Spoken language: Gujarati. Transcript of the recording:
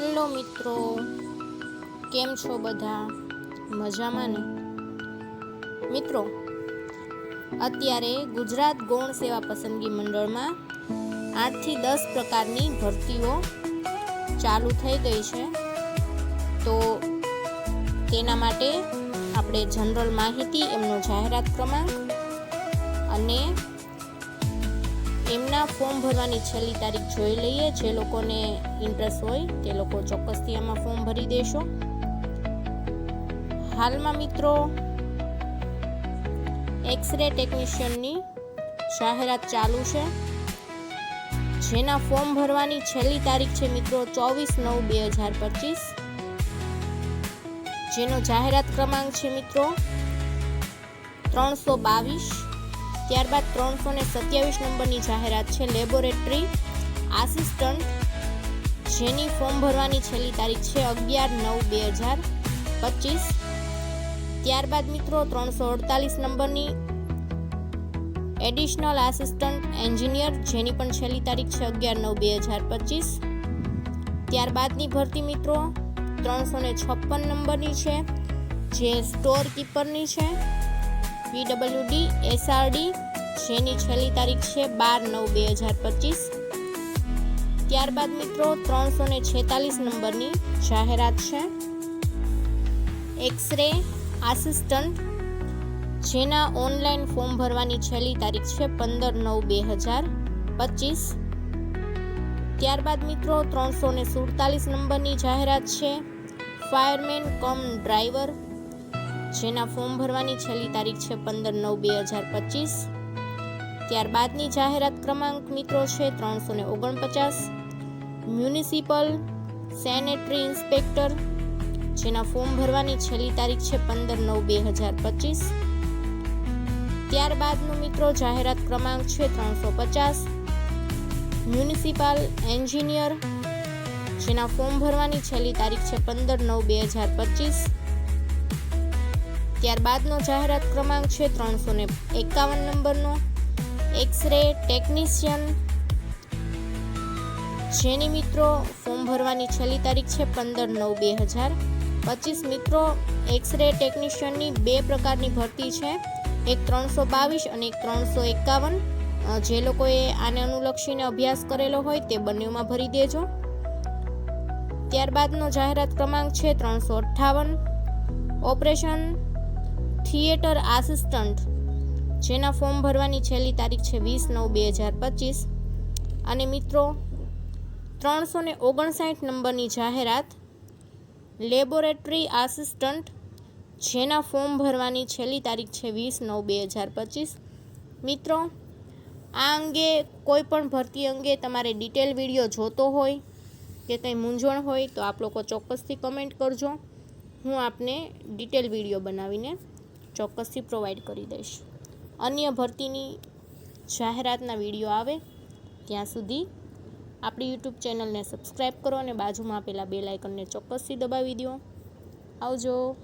હેલો મિત્રો, કેમ છો બધા? મજામાં ને? મિત્રો, અત્યારે ગુજરાત ગૌણ સેવા પસંદગી મંડળમાં આઠથી દસ પ્રકારની ભરતીઓ ચાલુ થઈ ગઈ છે. તો તેના માટે આપણે જનરલ માહિતી, એમનો જાહેરાત ક્રમાંક અને એમના ફોર્મ ભરવાની છેલ્લી તારીખ જોઈ લઈએ. જે લોકોને ઇન્ટરેસ્ટ હોય તે લોકો ચોક્કસથી આમાં ફોર્મ ભરી દેશો. હાલમાં મિત્રો એક્સરે ટેકનિશિયનની જાહેરાત ચાલુ છે. જેના ફોર્મ ભરવાની છેલ્લી તારીખ છે મિત્રો ચોવીસ નવ બે હજાર પચીસ. જેનો જાહેરાત ક્રમાંક છે મિત્રો ત્રણસો બાવીસ. ત્યારબાદ ત્રણસો ને સત્યાવીસ નંબરની જાહેરાત છે. લેબોરેટરી આસિસ્ટન્ટ જેની ફોર્મ ભરવાની છેલ્લી તારીખ છે અગિયાર નવ બે હજાર પચીસ. ત્યારબાદ મિત્રો ત્રણસો અડતાલીસ નંબરની એડિશનલ આસિસ્ટન્ટ એન્જિનિયર જેની પણ છેલ્લી તારીખ છે અગિયાર નવ બે હજાર પચીસ. ત્યારબાદની ભરતી મિત્રો ત્રણસો ને છપ્પન નંબરની છે. જે સ્ટોર કીપરની છે. પીડબ્લ્યુડી, એસઆરડી, જેની છેલ્લી તારીખ છે બાર નવ બે હજાર પચીસ. ત્યારબાદ મિત્રો ત્રણસો ને છેતાલીસ નંબરની જાહેરાત છે. એક્સરે આસિસ્ટન્ટ, જેના ઓનલાઈન ફોર્મ ભરવાની છેલ્લી તારીખ છે પંદર નવ બે હજાર પચીસ. ત્યારબાદ મિત્રો ત્રણસો ને સુડતાલીસ નંબરની જાહેરાત છે. ફાયરમેન કમ ડ્રાઈવર જેના ફોર્મ ભરવાની છેલ્લી તારીખ છે પંદર નવ બે હજાર પચીસ. ત્યારબાદની જાહેરાત ક્રમાંક મિત્રો છે ત્રણસો ને ઓગણપચાસ. મ્યુનિસિપલ સેનેટરી ઇન્સ્પેક્ટર, જેના ફોર્મ ભરવાની છેલ્લી તારીખ છે પંદર નવ બે હજાર પચીસ. ત્યારબાદનો મિત્રો જાહેરાત ક્રમાંક છે ત્રણસો પચાસ. મ્યુનિસિપલ એન્જિનિયર, જેના ફોર્મ ભરવાની છેલ્લી તારીખ છે પંદર નવ બે હજાર પચીસ. ત્યારબાદનો જાહેરાત ક્રમાંક છે ત્રણસો ને એકાવન નંબરનો. એક્સરે ટેકનિશિયન જેની મિત્રો ફોર્મ ભરવાની છેલ્લી તારીખ છે પંદર નવ બે હજાર પચીસ. મિત્રો એક્સરે ટેકનિશિયનની બે પ્રકારની ભરતી છે. એક ત્રણસો બાવીસ અને એક ત્રણસો એકાવન. જે લોકોએ આને અનુલક્ષીને અભ્યાસ કરેલો હોય તે બંનેમાં ભરી દેજો. ત્યારબાદનો જાહેરાત ક્રમાંક છે ત્રણસો અઠ્ઠાવન. ઓપરેશન થિયેટર આસિસ્ટન્ટ, જેના ફોર્મ ભરવાની છેલ્લી તારીખ છે વીસ નવ બે હજાર પચીસ. અને મિત્રો ત્રણસો ને ઓગણસાઠ નંબરની જાહેરાત લેબોરેટરી આસિસ્ટન્ટ, જેના ફોર્મ ભરવાની છેલ્લી તારીખ છે વીસ નવ બે હજાર પચીસ. મિત્રો, આ અંગે કોઈ પણ ભરતી અંગે તમારે ડિટેલ વીડિયો જોતો હોય કે કંઈ મૂંઝવણ હોય તો આપ લોકો ચોક્કસથી કમેન્ટ કરજો. હું આપને ડિટેલ વીડિયો બનાવીને ચોક્કસથી પ્રોવાઈડ કરી દઈશ. અન્ય ભરતીની જાહેરાતના વીડિયો આવે ત્યાં સુધી આપણી યુટ્યુબ ચેનલને સબસ્ક્રાઈબ કરો અને બાજુમાં આપેલા બે લાઇકનને ચોક્કસથી દબાવી દો. આવજો.